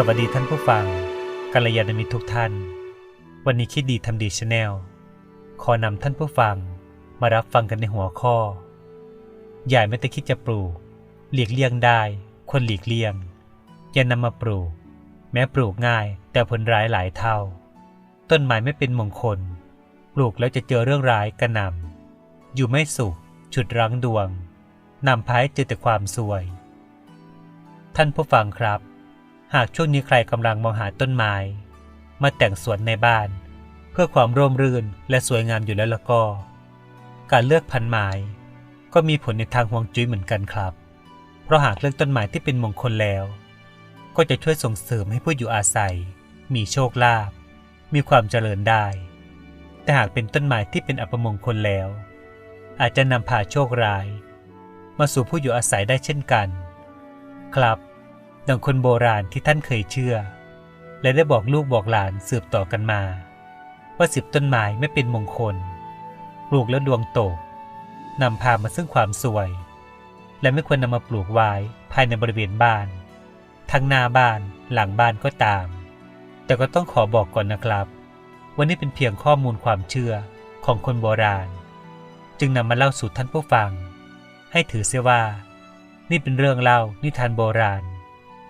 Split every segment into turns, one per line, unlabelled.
สวัสดีท่านผู้ฟังกัลยาณมิตรทุกท่าน วันนี้คิดดีทำดีชาแนลขอนำท่านผู้ฟังมารับฟังกันในหัวข้อใหญ่ไม่แต่คิดจะปลูก หลีกเลี่ยงได้ควรหลีกเลี่ยง อย่านำมาปลูก แม้ปลูกง่ายแต่ผลร้ายหลายเท่า ต้นไม้ไม่เป็นมงคล ปลูกแล้วจะเจอเรื่องร้ายกระหน่ำอยู่ไม่สุขฉุดรั้งดวงนำพาให้เจอแต่ความซวย ท่านผู้ฟังครับ หากช่วงนี้ใครกำลังมองหาต้นไม้ มาแต่งสวนในบ้าน เพื่อความร่มรื่นและสวยงามอยู่แล้วล้วก็ การเลือกพันไม้ก็มีผลในทางฮวงจุ้ยเหมือนกันครับ เพราะหากเลือกต้นไม้ที่เป็นมงคลแล้ว ก็จะช่วยส่งเสริมให้ผู้อยู่อาศัย มีโชคลาภมีความเจริญได้ แต่หากเป็นต้นไม้ที่เป็นอัปมงคลแล้ว อาจจะนำพาโชคร้าย มาสู่ผู้อยู่อาศัยได้เช่นกัน ครับ ดังคนโบราณที่ท่านเคยเชื่อ และได้บอกลูกบอกหลานสืบต่อกันมา ว่าสิบต้นไม้ไม่เป็นมงคล ปลูกแล้วดวงตกนำพามาซึ่งความสวย และไม่ควรนำมาปลูกไว้ภายในบริเวณบ้าน ทั้งหน้าบ้านหลังบ้านก็ตาม แต่ก็ต้องขอบอกก่อนนะครับ ว่านี่เป็นเพียงข้อมูลความเชื่อของคนโบราณ จึงนำมาเล่าสู่ท่านผู้ฟัง ให้ถือเสียว่า นี่เป็นเรื่องเล่านิทานโบราณ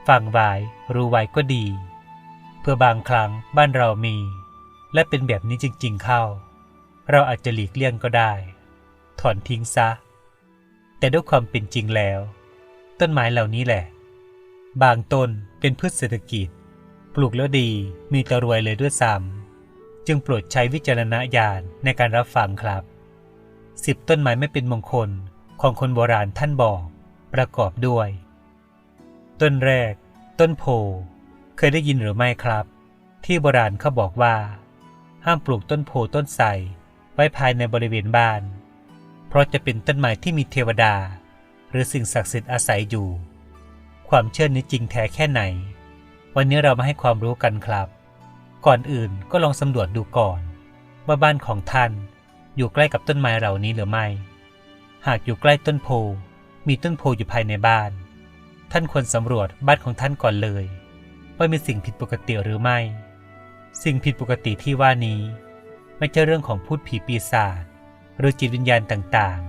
ฟังไว้รู้ไว้ก็ดี เพื่อบางครั้งบ้านเรามี และเป็นแบบนี้จริงๆเข้า เราอาจจะหลีกเลี่ยงก็ได้ ถอนทิ้งซะ แต่ด้วยความเป็นจริงแล้ว ต้นไม้เหล่านี้แหละ บางต้นเป็นพืชเศรษฐกิจ ปลูกแล้วดีมีแต่รวยเลยด้วยซ้ำจึงโปรดใช้วิจารณญาณในการรับฟังครับสิบต้นไม้ไม่เป็นมงคลของคนโบราณท่านบอก ประกอบด้วย ต้นแรก ต้นโพ เคยได้ยินหรือไม่ครับ ที่โบราณเขาบอกว่า ห้ามปลูกต้นโพต้นไทรไว้ภายในบริเวณบ้าน เพราะจะเป็นต้นไม้ที่มีเทวดา หรือสิ่งศักดิ์สิทธิ์อาศัยอยู่ ความเชื่อนี้จริงแท้แค่ไหน วันนี้เรามาให้ความรู้กันครับ ก่อนอื่นก็ลองสำรวจดูก่อนว่าบ้านของท่านอยู่ใกล้กับต้นไม้เหล่านี้หรือไม่ หากอยู่ใกล้ต้นโพ มีต้นโพอยู่ภายในบ้าน ท่านควรสำรวจบ้านของท่านก่อนเลย ว่ามีสิ่งผิดปกติหรือไม่ สิ่งผิดปกติที่ว่านี้ ไม่ใช่เรื่องของพูดผีปีศาจหรือจิตวิญญาณต่าง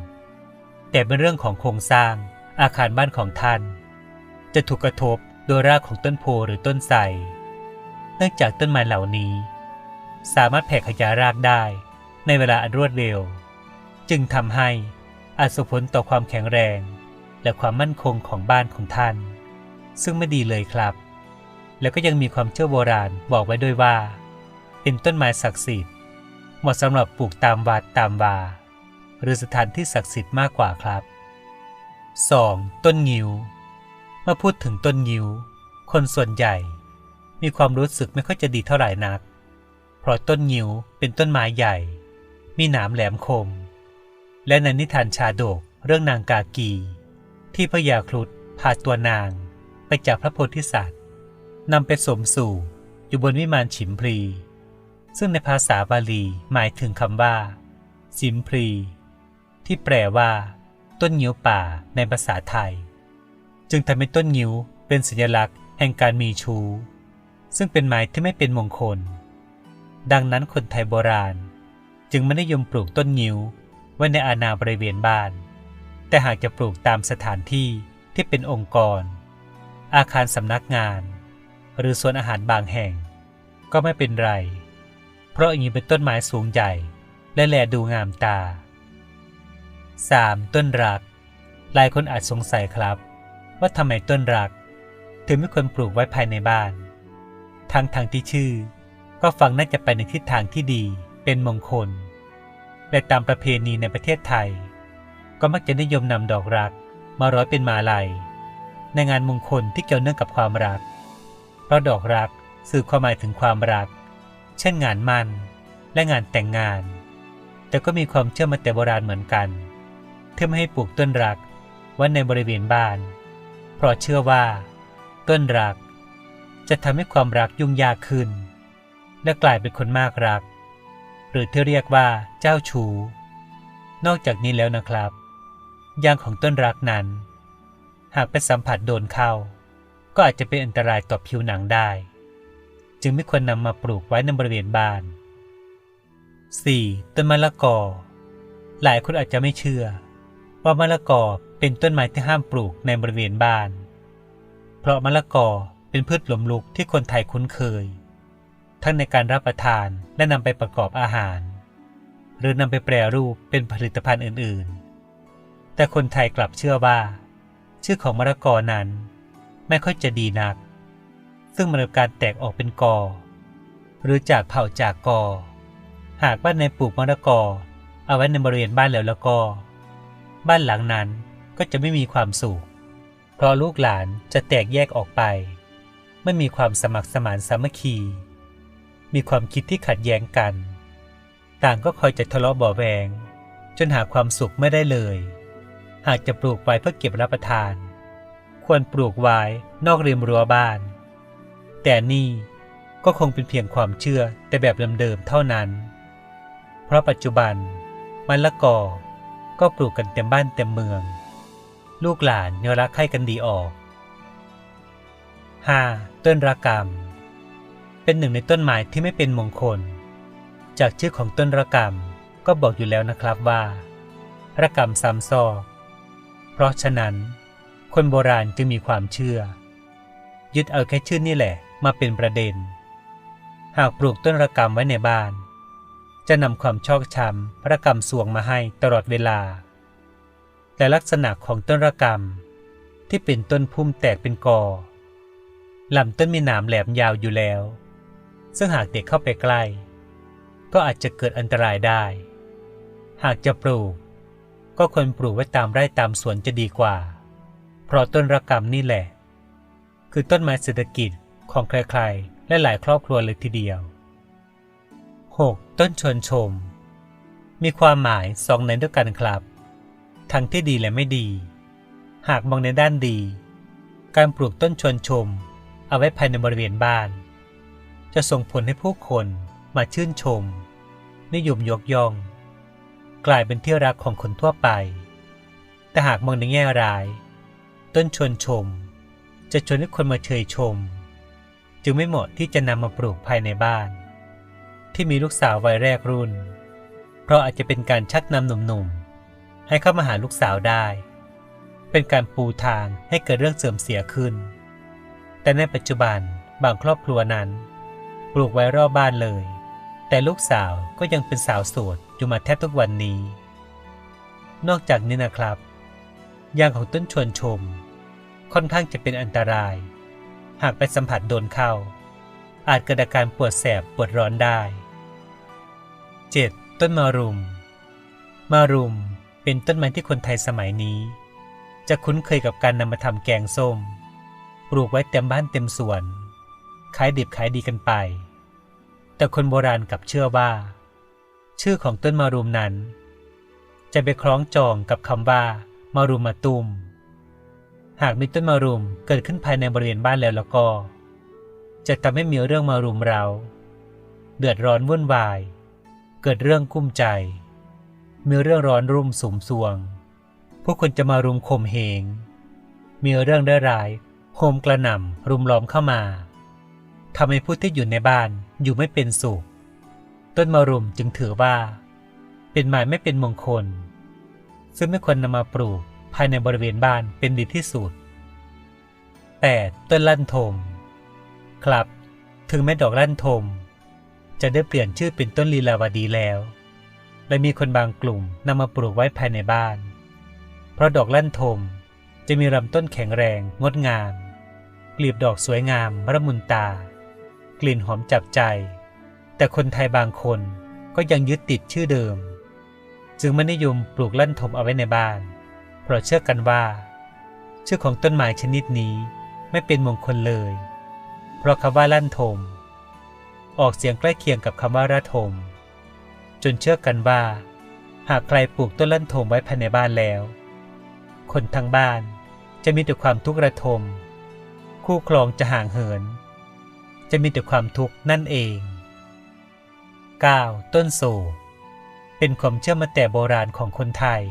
ๆ แต่เป็นเรื่องของโครงสร้างอาคารบ้านของท่าน จะถูกกระทบโดยรากของต้นโพหรือต้นไทรเนื่องจากต้นไม้เหล่านี้ สามารถแผ่ขยายรากได้ในเวลาอันรวดเร็ว จึงทำให้อาจส่งผลต่อความแข็งแรง และความมั่นคงของบ้านของท่าน ซึ่งไม่ดีเลยครับ แล้วก็ยังมีความเชื่อโบราณบอกไว้ด้วยว่า เป็นต้นไม้ศักดิ์สิทธิ์เหมาะสำหรับปลูกตามวัดตามวา หรือสถานที่ศักดิ์สิทธิ์มากกว่าครับ 2. ต้นงิ้วเมื่อพูดถึงต้นงิ้ว คนส่วนใหญ่ มีความรู้สึกไม่ค่อยจะดีเท่าไหร่นัก เพราะต้นงิ้วเป็นต้นไม้ใหญ่ มีหนามแหลมคม และในนิทานชาดกเรื่องนางกากี ที่พญาครุฑพาตัวนางไปจากพระโพธิสัตว์นำไปสมสู่อยู่บนวิมานฉิมพลี ซึ่งในภาษาบาลีหมายถึงคำว่าสิมพลีที่แปลว่า ต้นงิ้วป่าในภาษาไทย จึงทำให้ต้นงิ้วเป็นสัญลักษณ์แห่งการมีชูซึ่งเป็นไม้ที่ไม่เป็นมงคล ดังนั้นคนไทยโบราณ จึงไม่นิยมปลูกต้นงิ้วไว้ในอาณาบริเวณบ้าน แต่หากจะปลูกตามสถานที่ที่เป็นองค์กร อาคารสำนักงาน หรือสวนอาหารบางแห่ง ก็ไม่เป็นไร เพราะอย่างนี้เป็นต้นไม้สูงใหญ่ และแลดูงามตา 3. ต้นรัก หลายคนอาจสงสัยครับ ว่าทำไมต้นรัก ถึงไม่ควรปลูกไว้ภายในบ้านทั้งทางที่ชื่อ ก็ฟังน่าจะไปในทิศทางที่ดีเป็นมงคลและตามประเพณีในประเทศไทย ก็มักจะนิยมนำดอกรักมาร้อยเป็นมาลัย ในงานมงคลที่เกี่ยวเนื่องกับความรัก เพราะดอกรักสื่อความหมายถึงความรัก เช่นงานมั่นและงานแต่งงาน แต่ก็มีความเชื่อมาแต่โบราณเหมือนกันที่ไม่ให้ปลูกต้นรักไว้ในบริเวณบ้าน เพราะเชื่อว่า ต้นรัก จะทำให้ความรักยุ่งยากขึ้น และกลายเป็นคนมากรัก หรือที่เรียกว่าเจ้าชู้นอกจากนี้แล้วนะครับ ยางของต้นรักนั้น หากไปสัมผัสโดนเข้า ก็อาจจะเป็นอันตรายต่อผิวหนังได้ จึงไม่ควรนำมาปลูกไว้ในบริเวณบ้าน 4. ต้นมะละกอ หลายคนอาจจะไม่เชื่อ ว่ามะละกอเป็นต้นไม้ที่ห้ามปลูกในบริเวณบ้าน เพราะมะละกอเป็นพืชหลมลุกที่คนไทยคุ้นเคย ทั้งในการรับประทานและนำไปประกอบอาหาร หรือนำไปแปรรูปเป็นผลิตภัณฑ์อื่นๆ แต่คนไทยกลับเชื่อว่า ชื่อของมะละกอนั้น ไม่ค่อยจะดีนัก ซึ่งมันเป็นการแตกออกเป็นกอ หรือจากเผ่าจากกอ หากบ้านในปลูกมะละกอ เอาไว้ในบริเวณบ้านแล้วแล้วก็ บ้านหลังนั้นก็จะไม่มีความสุข เพราะลูกหลานจะแตกแยกออกไป ไม่มีความสมัครสมานสามัคคี มีความคิดที่ขัดแย้งกัน ต่างก็คอยจะทะเลาะเบาะแวง จนหาความสุขไม่ได้เลย หากจะปลูกไว้เพื่อเก็บรับประทาน ควรปลูกไว้นอกริมรั้วบ้าน แต่นี่ก็คงเป็นเพียงความเชื่อแต่แบบเดิมๆเท่านั้น เพราะปัจจุบันมะละกอก็ปลูกกันเต็มบ้านเต็มเมือง ลูกหลานยอรักใคร่กันดีออก 5. ต้นระกำเป็นหนึ่งในต้นไม้ที่ไม่เป็นมงคล จากชื่อของต้นระกำก็บอกอยู่แล้วนะครับว่าระกำซ้ำซอก เพราะฉะนั้น คนโบราณจึงมีความเชื่อ ยึดเอาแค่ชื่อนี่แหละมาเป็นประเด็น หากปลูกต้นระกำไว้ในบ้าน จะนำความชอกช้ำระกำสวงมาให้ตลอดเวลา แต่ลักษณะของต้นระกำที่เป็นต้นพุ่มแตกเป็นกอลำต้นมีหนามแหลมยาวอยู่แล้ว ซึ่งหากเด็กเข้าไปใกล้ ก็อาจจะเกิดอันตรายได้ หากจะปลูก ก็ควรปลูกไว้ตามไร่ตามสวนจะดีกว่า เพราะต้นระกำนี่แหละ คือต้นไม้เศรษฐกิจของใครๆ และหลายครอบครัวเลยทีเดียว 6. ต้นชวนชม มีความหมายสองในด้วยกันครับ ทั้งที่ดีและไม่ดี หากมองในด้านดี การปลูกต้นชวนชม เอาไว้ภายในบริเวณบ้าน จะส่งผลให้ผู้คนมาชื่นชม นิยมยกย่อง กลายเป็นที่รักของคนทั่วไป แต่หากมองในแง่ร้าย ต้นชวนชม จะชวนให้คนมาเชยชม จึงไม่เหมาะที่จะนำมาปลูกภายในบ้าน ที่มีลูกสาววัยแรกรุ่น เพราะอาจจะเป็นการชักนำหนุ่มๆ ให้เข้ามาหาลูกสาวได้ เป็นการปูทางให้เกิดเรื่องเสื่อมเสียขึ้น แต่ในปัจจุบันบางครอบครัวนั้น ปลูกไว้รอบบ้านเลย แต่ลูกสาวก็ยังเป็นสาวโสดอยู่มาแทบทุกวันนี้ นอกจากนี้นะครับ ยางของต้นชวนชม ค่อนข้างจะเป็นอันตราย หากไปสัมผัสโดนเข้า อาจเกิดอาการปวดแสบปวดร้อนได้ 7. ต้นมารุม มารุมเป็นต้นไม้ที่คนไทยสมัยนี้ จะคุ้นเคยกับการนำมาทำแกงส้ม ปลูกไว้เต็มบ้านเต็มสวน ขายดิบขายดีกันไป แต่คนโบราณกลับเชื่อว่า ชื่อของต้นมารุมนั้น จะไปคล้องจองกับคำว่ามารุมมาตุม หากมีต้นมารุมเกิดขึ้นภายในบริเวณบ้านแล้วแล้วก็ จะทำให้มีเรื่องมารุมเรา เดือดร้อนวุ่นวาย เกิดเรื่องกุ้มใจ มีเรื่องร้อนรุ่มสุมสวงผู้คนจะมารุมข่มเหง มีเรื่องได้ร้ายโฮมกระหน่ำรุมล้อมเข้ามาทำให้ผู้ที่อยู่ในบ้าน อยู่ไม่เป็นสุข ต้นมารุมจึงถือว่า เป็นไม้ไม่เป็นมงคล ซึ่งไม่ควรนำมาปลูกภายในบริเวณบ้านเป็นดีที่สุด 8. ต้นลั่นทม ครับ ถึงแม้ดอกลั่นทม จะได้เปลี่ยนชื่อเป็นต้นลีลาวดีแล้ว และมีคนบางกลุ่มนำมาปลูกไว้ภายในบ้าน เพราะดอกลั่นทมจะมีลำต้นแข็งแรงงดงามกลีบดอกสวยงามระมุนตา กลิ่นหอมจับใจ แต่คนไทยบางคนก็ยังยึดติดชื่อเดิม จึงไม่นิยมปลูกลั่นทมเอาไว้ในบ้าน เพราะเชื่อกันว่า ชื่อของต้นไม้ชนิดนี้ไม่เป็นมงคลเลย เพราะคำว่าลั่นทม ออกเสียงใกล้เคียงกับคำว่าระทม จนเชื่อกันว่า หากใครปลูกต้นลั่นทมไว้ภายในบ้านแล้ว คนทั้งบ้านจะมีแต่ความทุกข์ระทม คู่ครองจะห่างเหิน จะมีแต่ความทุกข์นั่นเอง 9. ต้นโศกเป็นความเชื่อมาแต่โบราณของคนไทย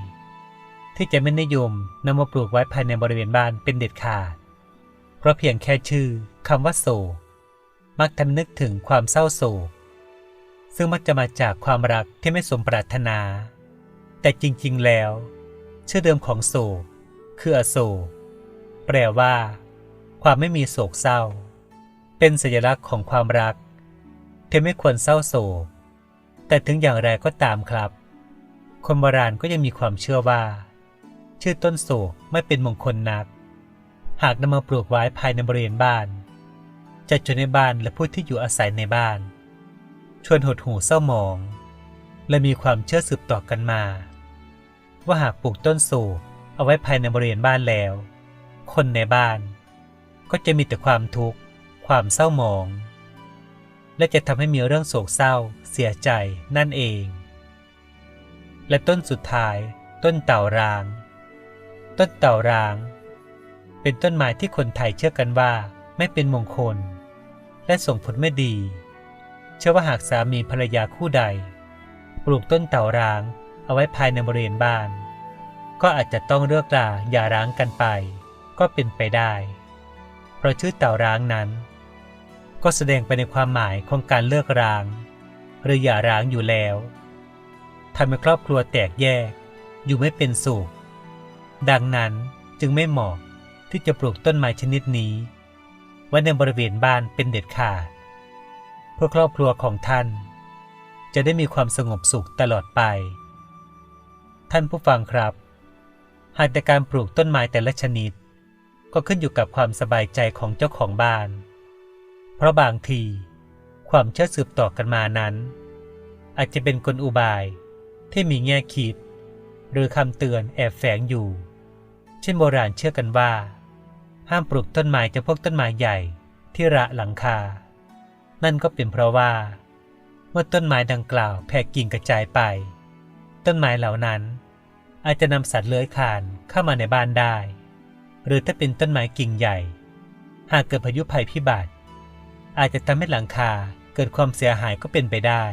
ที่จะไม่นิยมนำมาปลูกไว้ภายในบริเวณบ้านเป็นเด็ดขาด เพราะเพียงแค่ชื่อคำว่าโศกมักทำนึกถึงความเศร้าโศก ซึ่งมักจะมาจากความรักที่ไม่สมปรารถนา แต่จริงๆแล้ว ชื่อเดิมของโศกคืออโศกแปลว่า ความไม่มีโศกเศร้า เป็นสัญลักษณ์ของความรักที่ไม่ควรเศร้าโศก แต่ถึงอย่างไรก็ตามครับ คนโบราณก็ยังมีความเชื่อว่า ชื่อต้นโศกไม่เป็นมงคลนัก หากนำมาปลูกไว้ภายในบริเวณบ้าน จะจนในบ้านและผู้ที่อยู่อาศัยในบ้าน ชวนหดหูเศร้าหมอง และมีความเชื่อสืบต่อกันมา ว่าหากปลูกต้นโศกเอาไว้ภายในบริเวณบ้านแล้ว คนในบ้านก็จะมีแต่ความทุกข์ ความเศร้าหมอง และจะทำให้มีเรื่องโศกเศร้า เสียใจนั่นเอง และต้นสุดท้าย ต้นเต่าราง ต้นเต่าราง เป็นต้นไม้ที่คนไทยเชื่อกันว่าไม่เป็นมงคล และส่งผลไม่ดี เชื่อว่าหากสามีภรรยาคู่ใด ปลูกต้นเต่ารางเอาไว้ภายในบริเวณบ้าน ก็อาจจะต้องเลิกลาอย่าร้างกันไป ก็เป็นไปได้ เพราะชื่อเต่าร้างนั้น ก็แสดงไปในความหมายของการเลิกร้าง หรืออย่าร้างอยู่แล้วทำให้ครอบครัวแตกแยก อยู่ไม่เป็นสุขดังนั้นจึงไม่เหมาะที่จะปลูกต้นไม้ชนิดนี้ ไว้ในบริเวณบ้านเป็นเด็ดขาดเพื่อครอบครัวของท่าน จะได้มีความสงบสุขตลอดไป ท่านผู้ฟังครับ หากแต่การปลูกต้นไม้แต่ละชนิด ก็ขึ้นอยู่กับความสบายใจของเจ้าของบ้าน เพราะบางทีความเชื่อสืบต่อกันมานั้น อาจจะเป็นกลอุบายที่มีแง่คิด หรือคำเตือนแอบแฝงอยู่ เช่นโบราณเชื่อกันว่า ห้ามปลูกต้นไม้จะพวกต้นไม้ใหญ่ที่ระหลังคา นั่นก็เป็นเพราะว่า เมื่อต้นไม้ดังกล่าวแผ่กิ่งกระจายไป ต้นไม้เหล่านั้น อาจจะนำสัตว์เลื้อยคลานเข้ามาในบ้านได้ หรือถ้าเป็นต้นไม้กิ่งใหญ่ หากเกิดพายุภัยพิบัติ อาจจะทำให้หลังคาเกิดความเสียหายก็เป็นไปได้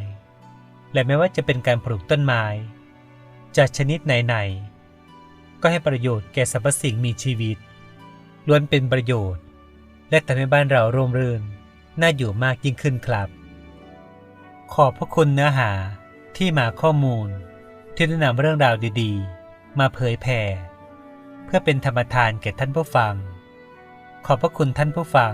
และไม่ว่าจะเป็นการปลูกต้นไม้ จากชนิดไหนๆ ก็ให้ประโยชน์แก่สรรพสิ่งมีชีวิต ล้วนเป็นประโยชน์ และทำให้บ้านเราร่มรื่น น่าอยู่มากยิ่งขึ้นครับ ขอบพระคุณเนื้อหาที่มาข้อมูล ที่แนะนำเรื่องราวดีๆ มาเผยแผ่เพื่อเป็นธรรมทานแก่ท่านผู้ฟัง ขอบพระคุณท่านผู้ฟัง